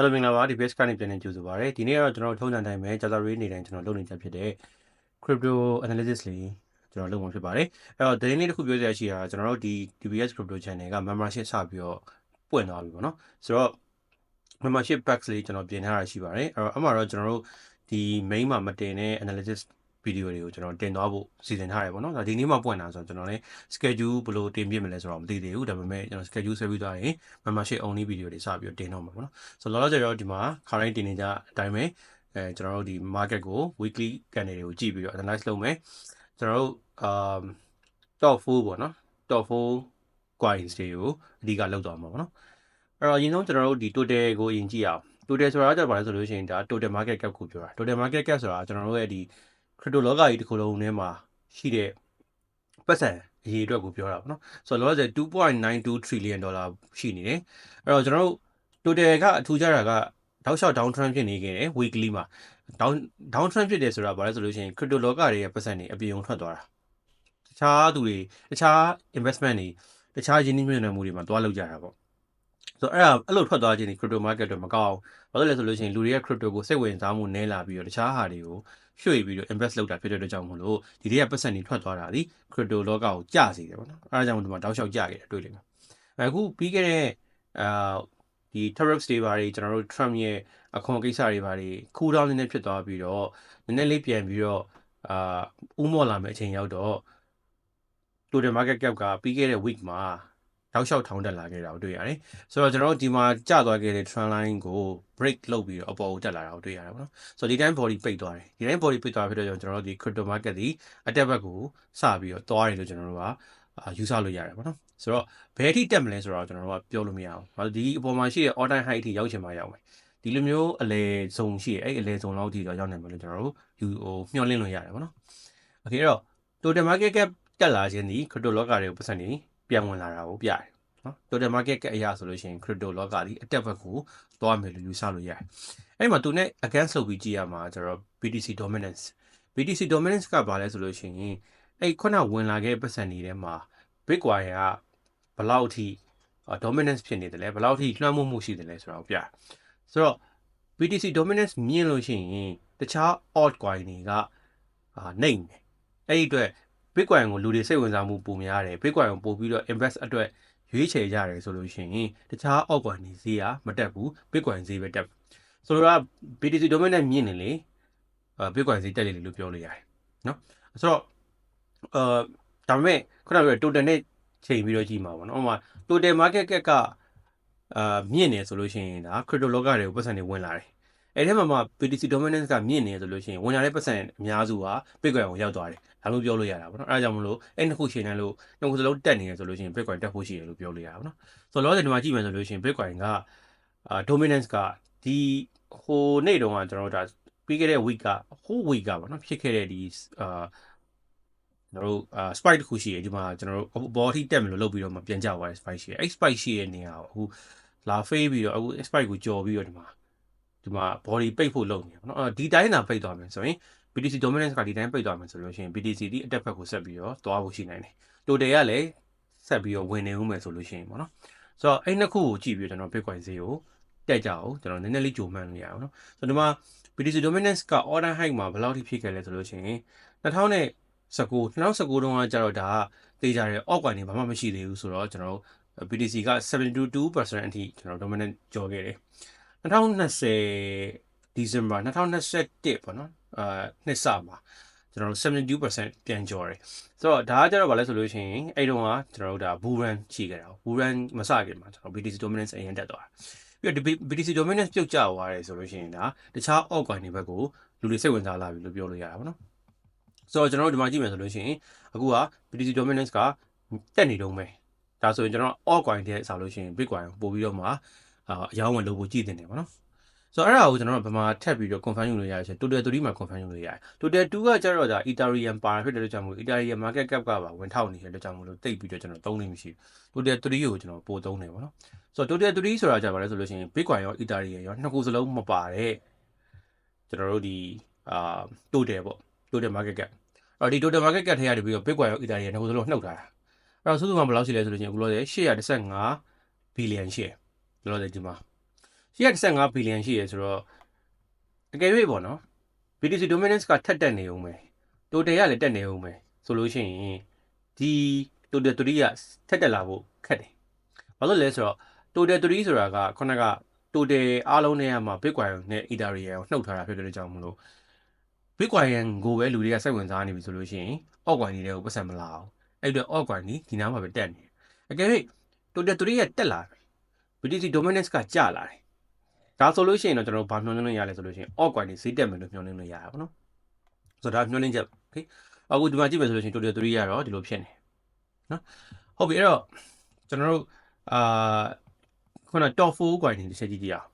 Hello မင်္ဂလာပါဒီ base ကနေပြန်နေကြိုဆိုပါရစေဒီနေ့ကတော့ကျွန်တော်တို့ထုံးစံတိုင်းပဲကြာသပတေးနေ့တိုင်းကျွန်တော်လုပ်နေကြဖြစ်တဲ့ crypto analysis လေးကျွန်တော်လုပ်မှာဖြစ်ပါတယ်အဲ့တော့သတင်းလေးတစ်ခုပြောစရာရှိတာကျွန်တော်တို့ဒီ DBS crypto channel က membership စပြီးတော့ပွင့်သွားပြီပေါ့နော်ဆိုတော့ membership packs လေးကျွန်တော်ပြင်ထားတာရှိပါတယ်အဲ့တော့အမှတော့ကျွန်တော်တို့ဒီ main မှာမတင်တဲ့ analysis ဗီဒီယိုတွေကိုကျွန်တော်တင်သွားဖို့စီစဉ်ထားတယ်ပေါ့နော်ဒါဒီနေ့မှပွင့်လာဆိုတော့ကျွန်တော်လည်း schedule ဘယ်လိုတင်ပြမလဲဆိုတော့မသိသေးဘူးဒါပေမဲ့ကျွန်တော် schedule ဆွဲပြီးသွားရင် membership only ဗီဒီယိုတွေစပြီးတော့တင်တော့မှာပေါ့နော်ဆိုတော့လောလောဆယ်တော့ဒီမှာ current တင်နေကြအတိုင်းပဲအဲကျွန်တော်တို့ဒီ market ကို weekly candle တွေကိုကြည့်ပြီးတော့ analyze လုပ်မယ်ကျွန်တော်တို့ um top 4ပေါ့နော် top 4 coins တွေကိုအဓိကလောက်သွားမှာပေါ့နော်အဲ့တော့အရင်ဆုံးကျွန်တော်တို့ဒီ total ကိုအရင်ကြည့်အောင် total ဆိုတာကဘာလဲဆိုလို့ရှိရင်ဒါ total market cap ကိုပြောတာ total market cap ဆိုတာကျွန်တော်တို့ရဲ့ဒီ crypto လောကကြီးတစ်ခုလုံးထဲမှာရှိတဲ့ပတ်စံအရေးအတွက်ကိုပြောတာပေါ့နော်ဆိုတော့လောလောဆယ်2.92 trillion dollar ရှိနေတယ်အဲ့တော့ကျွန်တော်တို့ total ကအထူးကြတာကတောက်လျှောက် down trend ဖြစ်နေခဲ့တယ် weekly မှာ down down trend ဖြစ်တယ်ဆိုတာဘာလဲဆိုလို့ရှိရင် crypto လောကတွေရဲ့ပတ်စံတွေအပြင်ုံထွက်သွားတာတခြားသူတွေတခြား investment တွေတခြားရင်းနှီးမြှုပ်နှံမှုတွေမှာတွားလောက်ကြတာပေါ့ဆိုတော့အဲ့ဒါအဲ့လိုထွက်သွားခြင်းဒီ crypto market တွေမကောင်းဘူးဘာလို့လဲဆိုလို့ရှိရင်လူတွေက crypto ကိုစိတ်ဝင်စားမှုနည်းလာပြီးတော့တခြားဟာတွေကို ရွှေ့ပြီးတော့ invest လုပ်တာဖြစ်တဲ့အတွက်ကြောင့်မို့လို့ဒီတွေကပတ်စံတွေထွက်သွားတာဒီ crypto လောကကိုကျစေတယ်ပေါ့နော်အဲဒါကြောင့်ဒီမှာတောက်လျှောက်ကျခဲ့တယ်တွေ့လိမ့်မယ်အခုပြီးခဲ့တဲ့အာဒီ tariffs တွေဘာတွေကျွန်တော်တို့ Trump ရဲ့အခွန်ကိစ္စတွေဘာတွေ cool down နည်းနည်းဖြစ်သွားပြီးတော့နည်းနည်းလေးပြန်ပြီးတော့အာဥမော်လာမယ့်အချိန်ရောက်တော့ total market cap ကပြီးခဲ့တဲ့ week မှာ တောက်လျှောက်ထောင်းတက်လာခဲ့တာကိုတွေ့ရတယ်။ဆိုတော့ကျွန်တော်တို့ဒီမှာကျသွားခဲ့တဲ့ trend line ကို break လုပ်ပြီးတော့အပေါ်ကိုတက်လာတာကိုတွေ့ရတယ်ပေါ့နော်။ဆိုတော့ဒီတိုင်း body ပိတ်သွားတယ်။ဒီတိုင်း body ပိတ်သွားဖြစ်တော့ကျွန်တော်တို့ဒီ crypto market ဒီအတက်ဘက်ကိုစပြီးတော့သွားတယ်လို့ကျွန်တော်တို့ကယူဆလို့ရတယ်ပေါ့နော်။ဆိုတော့ဘယ်အထိတက်မလဲဆိုတော့ကျွန်တော်တို့ကပြောလို့မရအောင်။ဘာလို့ဒီအပေါ်မှာရှိတဲ့ all time high အထိရောက်ချင်မှရောက်မယ်။ဒီလိုမျိုးအလဲဇုံရှိရဲ့အဲ့အလဲဇုံလောက်အထိတော့ရောက်နိုင်မယ်လို့ကျွန်တော်တို့ယူဟိုမျှော်လင့်လို့ရတယ်ပေါ့နော်။ Okay တော့ total market cap တက်လာခြင်းဒီ crypto လောကတွေကိုပတ်စံနေ ပြန်ဝင်လာတာကိုပြတယ်နော် total market cap အရာဆိုလို့ရှိရင် crypto လောကဒီအတက်ဘက်ကိုသွားမယ်လို့ယူဆလို့ရတယ်အဲ့မှာသူနဲ့ against လုပ်ပြီးကြည့်ရမှာကျတော့ BTC dominance BTC dominance ကဘာလဲဆိုလို့ရှိရင်အဲ့ခုနဝင်လာခဲ့ပတ်စံနေထဲမှာ Bitcoin ကဘလောက်အထိ dominance ဖြစ်နေတယ်လဲဘလောက်အထိလွှမ်းမိုးမှုရှိတယ်လဲဆိုတာကိုပြဆိုတော့ BTC dominance မြင်လို့ရှိရင်တခြား altcoin တွေကအာနှိမ့်တယ်အဲ့ဒီအတွက် Bitcoin ကိုလူတွေစိတ်ဝင်စားမှုပုံများတယ် Bitcoin ကိုပို့ပြီးတော့ invest အတွက်ရွေးချယ်ကြရတယ်ဆိုလို့ရှိရင်တခြား altcoin တွေဈေးကမတက်ဘူး Bitcoin ဈေးပဲတက်ဆိုတော့ BTC domain နဲ့မြင့်နေလေအဲ Bitcoin ဈေးတက်လေလို့ပြောလို့ရတယ်နော်ဆိုတော့အာဒါပေမဲ့ခုနကပြော total နဲ့ချိန်ပြီးတော့ကြည့်မှာပေါ့နော်ဥပမာ total market cap ကအာမြင့်နေဆိုလို့ရှိရင်ဒါ crypto လောကတွေကိုပတ်စံတွေဝင်လာတယ် အဲ့ထဲမှာမှ BTC dominance ကမြင့်နေဆိုလို့ရှိရင်ဝင်လာတဲ့ပတ်စံအများစုဟာ Bitcoin ကိုရောက်သွားတယ်ဒါလို့ပြောလို့ရတာပေါ့နော်အဲဒါကြောင့်မလို့အဲ့နှစ်ခုချိန်တိုင်းလို့နှစ်ခုစလုံးတက်နေရဆိုလို့ရှိရင် Bitcoin တက်ဖို့ရှိတယ်လို့ပြောလို့ရတာပေါ့နော်ဆိုတော့လောဆယ်ဒီမှာကြည့်မယ်ဆိုလို့ရှိရင် Bitcoin ကအာ dominance ကဒီဟိုနေ့တုန်းကကျွန်တော်တို့ဒါပြီးခဲ့တဲ့ week ကဟို week ကပေါ့နော်ဖြစ်ခဲ့တဲ့ဒီအာကျွန်တော်တို့အာ spike တစ်ခုရှိတယ်ဒီမှာကျွန်တော်တို့ဘော်ထိတက်မယ်လို့လုပ်ပြီးတော့မှပြန်ကြသွားတယ် spike ရှိတယ်အဲ့ spike ရှိတဲ့နေရာကိုအခုလာဖေးပြီးတော့အခု spike ကိုကြော်ပြီးတော့ဒီမှာ ဒီမှာ body ပိတ်ဖို့လုပ်နေတယ်ပေါ့နော်ဒီတိုင်းသာပိတ်သွားမယ်ဆိုရင် BTC dominance ကဒီတိုင်းပိတ်သွားမယ်ဆိုလို့ရှိရင် BTC ဒီအတက်ဘက်ကိုဆက်ပြီးတော့သွားဖို့ရှိနိုင်တယ်။ total ကလည်းဆက်ပြီးတော့ဝင်နေဦးမယ်ဆိုလို့ရှိရင်ပေါ့နော်။ဆိုတော့အဲ့နှစ်ခုကိုကြည့်ပြီးတော့ကျွန်တော် Bitcoin ဈေးကိုတက်ကြအောင်ကျွန်တော်နည်းနည်းလေးကြိုမှန်းလို့ရအောင်နော်။ဆိုတော့ဒီမှာ BTC dominance က order high မှာဘယ်လောက်ထိဖြစ်ခဲ့လဲဆိုလို့ရှိရင်2019 2019တုန်းကကျတော့ဒါကတေးကြတဲ့ alt coin တွေဘာမှမရှိသေးဘူးဆိုတော့ကျွန်တော်တို့ BTC က72%အထိကျွန်တော် dominant ကျော်ခဲ့တယ်။ 2020 December 2021ပေါ့နော်အာနှစ်စမှာကျွန်တော်တို့72%ပြန်ကျော်တယ်ဆိုတော့ဒါကကျတော့ဗာလဲဆိုလို့ရှိရင်အဲ့တုန်းကကျွန်တော်တို့ဒါ bull run ရှိခဲ့တာ bull run မစခင်မှာကျွန်တော် BTC dominance အရင်တက်သွားတယ်ပြီးတော့ BTC dominance ပြုတ်ကျသွားတယ်ဆိုလို့ရှိရင်ဒါတခြား altcoin တွေဘက်ကိုလူတွေစိတ်ဝင်စားလာပြီလို့ပြောလို့ရတာပေါ့နော်ဆိုတော့ကျွန်တော်တို့ဒီမှာကြည့်မယ်ဆိုလို့ရှိရင်အခုက BTC dominance ကတက်နေတုန်းပဲဒါဆိုရင်ကျွန်တော် altcoin တဲ့ဆိုလို့ရှိရင် bitcoin ကိုပို့ပြီးတော့မှ အရောင်းဝင်လုပ်ဖို့ကြည့်တင်တယ်ပေါ့နော်ဆိုတော့အဲ့ဒါကိုကျွန်တော်တို့ဗမာထက်ပြီးတော့ confirm ယူလို့ရတယ်ဆို total 3မှာ confirm ယူလို့ရတယ် total 2ကကျတော့ဒါ ethereum ပါဖြစ်တဲ့အတွက်ကြောင့်မို့ ethereum market cap ကပါဝင်ထောက်နေတဲ့အတွက်ကြောင့်မို့လို့တိတ်ပြီးတော့ကျွန်တော်သုံးနေမရှိဘူး total 3ကိုကျွန်တော်ပို့သုံးနေပါတော့ဆိုတော့ total 3ဆိုတာကြပါလဲဆိုလို့ရှိရင် bitcoin ရော ethereum ရောနှစ်ခုစလုံးမပါတဲ့ကျွန်တော်တို့ဒီအာ total ပေါ့ total market cap အဲ့ဒီ total market cap ထဲကနေပြီးတော့ bitcoin ရော ethereum နှစ်ခုစလုံးနှုတ်ထားတာအဲ့တော့စုစုပေါင်းဘယ်လောက်ရှိလဲဆိုလို့ရှိရင်အခုလောဆယ်815 billion share လောဆယ်ဒီမှာ115 billion ရှိရဆိုတော့အကယ်၍ပေါ့နော် BTC dominance ကထက်တက်နေအောင်ပဲ total ရလည်းတက်နေအောင်ပဲဆိုလို့ရှိရင်ဒီ total 3ကထက်တက်လာဖို့ခက်တယ်ဘာလို့လဲဆိုတော့ total 3ဆိုတာကခုနက total အားလုံးနဲ့မှာ Bitcoin နဲ့ Ethereum ကိုနှုတ်ထားတာဖြစ်တဲ့ကြောင့်မလို့ Bitcoin ကိုပဲလူတွေကစိတ်ဝင်စားနေပြီဆိုလို့ရှိရင် altcoin တွေကိုပတ်စံမလာအောင်အဲ့တော့ altcoin ဒီဒီနားမှာပဲတက်နေတယ်အကယ်၍ total 3ရဲ့တက်လာတယ် BTC dominance ကကျလာတယ်ဒါဆိုလို့ရှိရင်တော့ကျွန်တော်တို့ဘာမျှော်လင့်လို့ရလဲဆိုလို့ရှိရင် altcoin တွေဈေးတက်မယ်လို့မျှော်လင့်လို့ရတာပေါ့နော်ဆိုတော့ဒါမျှော်လင့်ချက် okay အခုဒီမှာကြည့်မယ်ဆိုလို့ရှိရင် total 3ရတော့ဒီလိုဖြစ်နေနော်ဟုတ်ပြီအဲ့တော့ကျွန်တော်တို့အာခုန top 4 coin တွေတစ်ချက်ကြည့်ကြည့်အောင်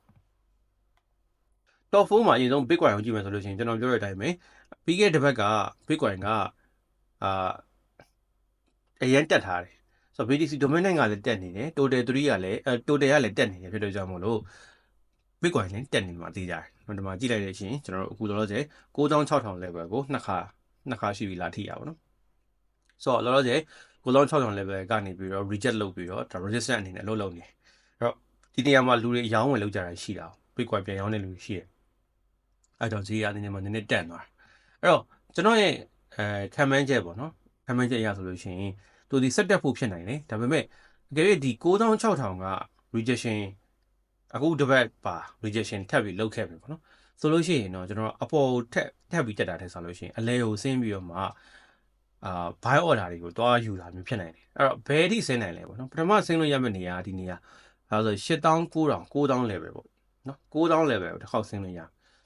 top 4မှာအရင်ဆုံး bitcoin ကိုကြည့်မယ်ဆိုလို့ရှိရင်ကျွန်တော်ပြောတဲ့အတိုင်းပဲပြီးခဲ့တဲ့ဘက်က bitcoin ကအာအရင်တက်ထားတယ် ဆိုတော့ BTC dominant ကလည်းတက်နေတယ် total 3ကလည်းအဲ total ကလည်းတက်နေတယ်ဖြစ်တဲ့ကြောင့်မို့လို့ bitcoin လည်းတက်နေမှာသိကြတယ်။ဒီမှာကြည့်လိုက်လို့ရှိရင်ကျွန်တော်တို့အခုလောလောဆယ်9600 level ကိုနှစ်ခါနှစ်ခါရှိပြီလားထိရပါတော့။ဆိုတော့လောလောဆယ်9600 level ကနေပြီးတော့ reject လုပ်ပြီးတော့ဒါ resistance အနေနဲ့အလုပ်လုပ်နေ။အဲ့တော့ဒီနေရာမှာလူတွေအယောင်းဝင်လုပ်ကြတာရှိတာ။ bitcoin ပြန်ရောင်းတဲ့လူတွေရှိတယ်။အဲ့တော့ဈေးရအနေနဲ့မှနည်းနည်းတက်သွား။အဲ့တော့ကျွန်တော်ရဲ့အဲခံမှန်းချက်ပေါ့နော်။ခံမှန်းချက်အရဆိုလို့ရှိရင် သူဒီဆက်တက်ဖို့ဖြစ်နိုင်တယ်။ဒါပေမဲ့အကယ်၍ဒီ9600က rejection အခုတစ်ပတ်ပါ rejection ထပ်ပြီးလောက်ခဲ့ပြီပေါ့နော်ဆိုလို့ရှိရင်တော့ကျွန်တော်အပေါ်ထက်ထပ်ပြီးတက်တာတဲ့ဆိုလို့ရှိရင်အလဲကိုဆင်းပြီးတော့မှအာ buy order တွေကိုတွားယူတာမျိုးဖြစ်နိုင်တယ်အဲ့တော့ဘယ်အထိဆင်းနိုင်လဲပေါ့နော်ပထမဆင်းလို့ရမယ့်နေရာဒီနေရာအဲဆို8900 9000 level ပေါ့နော်9000 level ကိုတစ်ခေါက်ဆင်းလို့ရ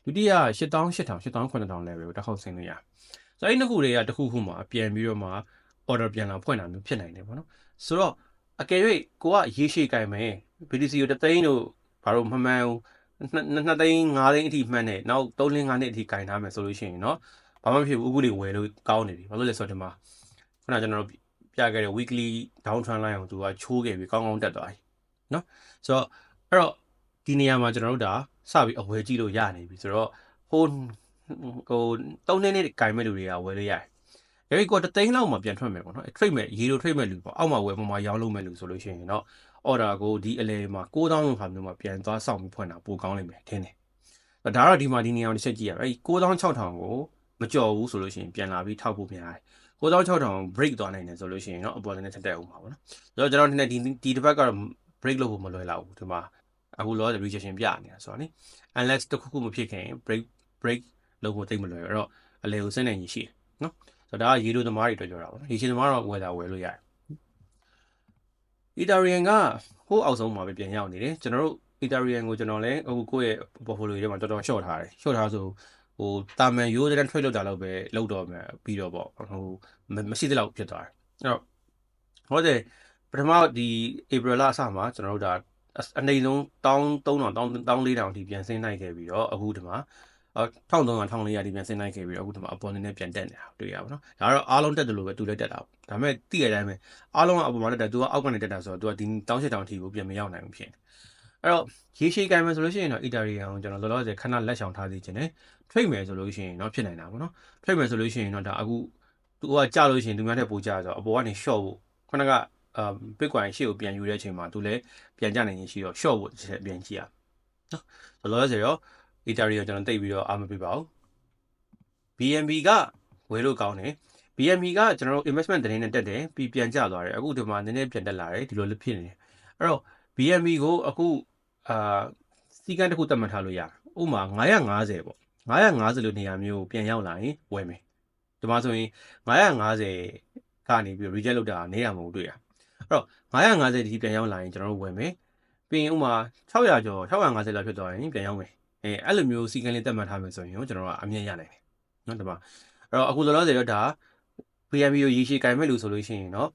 ဒုတိယ8000 8000 8000 level ကိုတစ်ခေါက်ဆင်းလို့ရဆိုတော့အဲ့နှစ်ခုတွေကတစ်ခုခုမှပြန်ပြီးတော့မှ order ပြန်လာဖွင့်တာမျိုးဖြစ်နိုင်တယ်ပေါ့နော်ဆိုတော့အကယ်၍ကိုကရေရှည်ကင်မယ် BTC ကိုတသိန်းတို့ဘာလို့မမှန်ဘူးနှစ်သိန်း၅သိန်းအထိမှန်းတယ်နောက်3လ5နှစ်အထိကင်ထားမယ်ဆိုလို့ရှိရင်เนาะဘာမှမဖြစ်ဘူးအခုလေးဝယ်လို့ကောင်းနေပြီဘာလို့လဲဆိုတော့ဒီမှာခုနကျွန်တော်တို့ပြခဲ့တဲ့ weekly down trend line ကိုသူကချိုးခဲ့ပြီးကောင်းကောင်းတက်သွားပြီเนาะဆိုတော့အဲ့တော့ဒီနေရာမှာကျွန်တော်တို့ဒါစပြီးအဝယ်ကြည့်လို့ရနေပြီဆိုတော့ဟိုဟို3နှစ်နဲ့ကင်မဲ့လူတွေကဝယ်လို့ရတယ်။ အဲဒီကောတသိန်းလောက်မှပြန်ထွက်မယ်ပေါ့နော်။ trade မဲ့ရေလို trade မဲ့လူပေါ့။အောက်မှာဝယ်ပေါ်မှာရောင်းလို့မဲ့လူဆိုလို့ရှိရင်တော့ order ကိုဒီအလဲမှာ9000လောက်ဟာမျိုးမှာပြန်သွားဆောင်ပြီးဖွင့်တာပိုကောင်းလိမ့်မယ်ထင်တယ်။ဒါတော့ဒီမှာဒီနေရာကိုတစ်ချက်ကြည့်ရအောင်။အဲဒီ9600ကိုမကြော်ဘူးဆိုလို့ရှိရင်ပြန်လာပြီးထောက်ဖို့များတယ်။9600 break သွားနိုင်တယ်ဆိုလို့ရှိရင်တော့အပေါ်လည်းတက်တက်အောင်ပါပေါ့နော်။ဆိုတော့ကျွန်တော်ဒီဒီဒီတစ်ပတ်ကတော့ break လုပ်ဖို့မလွယ်လောက်ဘူးဒီမှာအခုလော rejection ပြနေတာဆိုတော့နိ unless တခုခုမဖြစ်ခင် break break လုပ်ဖို့တိတ်မလွယ်ဘူးအဲ့တော့အလဲကိုစနေကြီးရှိတယ်နော် ဆိုတော့ဒါကရေလိုသမားတွေတွေ့ကြတာပေါ့နော်ရေရှင်သမားတော့ဝယ်တာဝယ်လို့ရတယ် Ethereum ကဟိုးအောက်ဆုံးမှာပဲပြန်ရောက်နေတယ်ကျွန်တော်တို့ Ethereum ကိုကျွန်တော်လည်းအခုကိုယ့်ရဲ့ portfolio တွေမှာတော်တော် short ထားတယ် short ထားဆိုဟိုတာမန်ရိုးတဲ့ trade လောက်တာလောက်ပဲလောက်တော့မယ်ပြီးတော့ပေါ့ဟိုမရှိသလောက်ဖြစ်သွားတယ်အဲ့တော့ဟောတယ်ပထမဒီ April လအစမှာကျွန်တော်တို့ဒါအနေဆုံး1300 1400အထိပြန်ဆင်းနိုင်ခဲ့ပြီးတော့အခုဒီမှာ 1300 1400ဒီပြန်ဆင်းနိုင်ခဲ့ပြီးတော့အခုဒီမှာအပေါ်နေနဲ့ပြန်တက်နေတာတွေ့ရပါတော့ဒါကတော့အားလုံးတက်တယ်လို့ပဲသူလည်းတက်တာဒါပေမဲ့တိရတဲ့အတိုင်းပဲအားလုံးကအပေါ်မှာတက်တယ်သူကအောက်ကနေတက်တာဆိုတော့သူကဒီ18000အထိကိုပြန်မရောက်နိုင်ဘူးဖြစ်နေအဲ့တော့ရေရှည်ကံမယ်ဆိုလို့ရှိရင်တော့ Ethereum ကိုကျွန်တော်လောလောဆယ်ခဏလက်ဆောင်ထားသေးခြင်းနဲ့ trade မယ်ဆိုလို့ရှိရင်တော့ဖြစ်နိုင်တာပေါ့နော် trade မယ်ဆိုလို့ရှိရင်တော့ဒါအခုသူကကြလို့ရှိရင်သူများတဲ့ပိုကြဆိုတော့အပေါ်ကနေ short ဖို့ခုနကအာ Bitcoin ရှေ့ကိုပြန်ယူတဲ့အချိန်မှာသူလည်းပြန်ကြနိုင်ရင်ရှိတော့ short ဖို့တစ်ချက်ပြန်ကြည့်ရနော်ဆိုတော့လောလောဆယ်ရော Ethereum ကျွန်တော်တိတ်ပြီးတော့အားမပေးပါဘူး BNB ကဝယ်လို့ကောင်းတယ် BNB ကကျွန်တော်တို့ investment တင်းနဲ့တက်တယ်ပြီးပြန်ကျသွားတယ်အခုဒီမှာနည်းနည်းပြန်တက်လာတယ်ဒီလိုလည်းဖြစ်နေတယ်အဲ့တော့ BNB ကိုအခုအာစီကန်းတစ်ခုသတ်မှတ်ထားလို့ရတယ်ဥပမာ950ပေါ့950လို့နေရာမျိုးပြန်ရောက်လာရင်ဝယ်မယ်ဒီမှာဆိုရင်950ကနေပြီး reject လုပ်တာနေရာမဟုတ်တွေ့ရအဲ့တော့950ဒီပြန်ရောက်လာရင်ကျွန်တော်တို့ဝယ်မယ်ပြီးရင်ဥမာ600ကျော်650လောက်ဖြစ်သွားရင်ပြန်ရောက်မယ် အဲအဲ့လိုမျိုးစီကံလေးတက်မှတ်ထားမယ်ဆိုရင်ကျွန်တော်ကအမြင်ရနိုင်တယ်နော်ဒီမှာအဲ့တော့အခုလောလောဆယ်တော့ဒါ PMB ကိုရေရှည်ကင်မဲ့လူဆိုလို့ရှိရင်တော့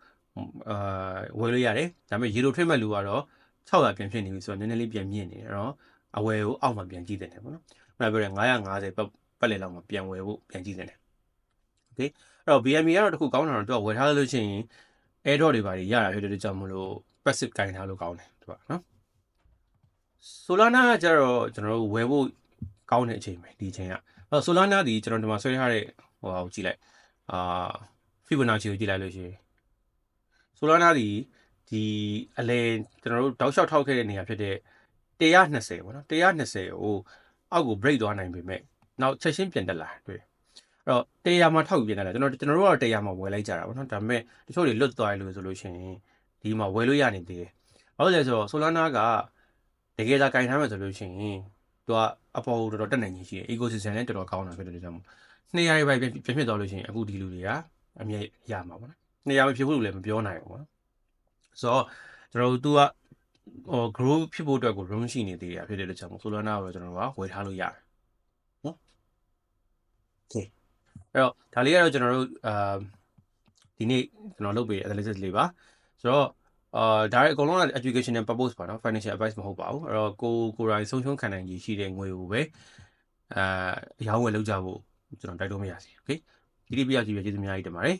အာဝယ်လို့ရတယ်ဒါပေမဲ့ရေလိုထွေးမဲ့လူကတော့600ပြန်ဖြစ်နေပြီဆိုတော့နည်းနည်းလေးပြန်မြင့်နေတယ်အဲ့တော့အဝယ်ကိုအောက်မှာပြန်ကြည့်တယ်ပေါ့နော်။အဲ့ဒါပြောတယ်950ပတ်ပတ်လည်လောက်မှာပြန်ဝယ်ဖို့ပြန်ကြည့်တယ်။ Okay အဲ့တော့ BNB ကတော့တခုကောင်းတာတော့သူကဝယ်ထားလို့ရှိရင် airdrop တွေပါရတာဖြစ်တဲ့ကြောင့်မလို့ passive ကင်ထားလို့ကောင်းတယ်သူကနော်။ Solana ကကျတော့ကျွန်တော်တို့ဝယ်ဖို့ကောင်းတဲ့အချိန်ပဲဒီအချိန်က။အဲ့တော့ Solana ဒီကျွန်တော်ဒီမှာဆွဲထားတဲ့ဟိုဟာကိုကြည့်လိုက်အာ Fibonacci ကိုကြည့်လိုက်လို့ရှိရင် Solana ဒီဒီအလဲကျွန်တော်တို့တောက်လျှောက်ထောက်ခဲ့တဲ့နေရာဖြစ်တဲ့120ပေါ့နော်120ကိုအောက်ကို break သွားနိုင်ပေမဲ့နောက်ချက်ချင်းပြန်တက်လာတွေ့အဲ့တော့100မှာထောက်ပြီးပြန်တက်လာကျွန်တော်ကျွန်တော်တို့ကတော့100မှာဝယ်လိုက်ကြတာပေါ့နော်ဒါပေမဲ့တချို့တွေလွတ်သွားရလို့ဆိုလို့ရှိရင်ဒီမှာဝယ်လို့ရနေသေးတယ်ဘာလို့လဲဆိုတော့ Solana က တကယ်သာကင်ထားမှဆိုလို့ရှိရင်သူကအပေါ်ကိုတော်တော်တက်နိုင်ကြီးရှိတယ် ecosystem လည်းတော်တော်ကောင်းတာဖြစ်တဲ့ကြောင့်မို့200ရိုက်ပဲပြန်ဖြစ်သွားလို့ရှိရင်အခုဒီလူတွေကအမြဲရမှာပေါ့နော်200မဖြစ်ဘူးလို့လည်းမပြောနိုင်ဘူးပေါ့နော်ဆိုတော့ကျွန်တော်တို့သူကဟို grow ဖြစ်ဖို့အတွက်ကို room ရှိနေသေးတယ်ဖြစ်တဲ့အတွက်ကြောင့်မို့ Solana ကိုကျွန်တော်တို့ကဝယ်ထားလို့ရတယ်နော် Okay အဲ့တော့ဒါလေးကတော့ကျွန်တော်တို့အာဒီနေ့ကျွန်တော်လုပ်ပေး analysis လေးပါဆိုတော့ အာဒါရအကုန်လုံးက educational purpose ပါနော် financial advice မဟုတ်ပါဘူးအဲ့တော့ကိုကိုယ်တိုင်ဆုံးရှုံးခံနိုင်ကြီးရှိတဲ့ငွေကိုပဲအာအရောင်းဝယ်လုပ်ကြဖို့ကျွန်တော်တိုက်တွန်းမရစီ okay ဒီဒီပြရစီပဲကျေးဇူးအများကြီးတင်ပါတယ်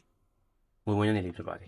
ငွေဝင်ရနေလေးဖြစ်ပါစေ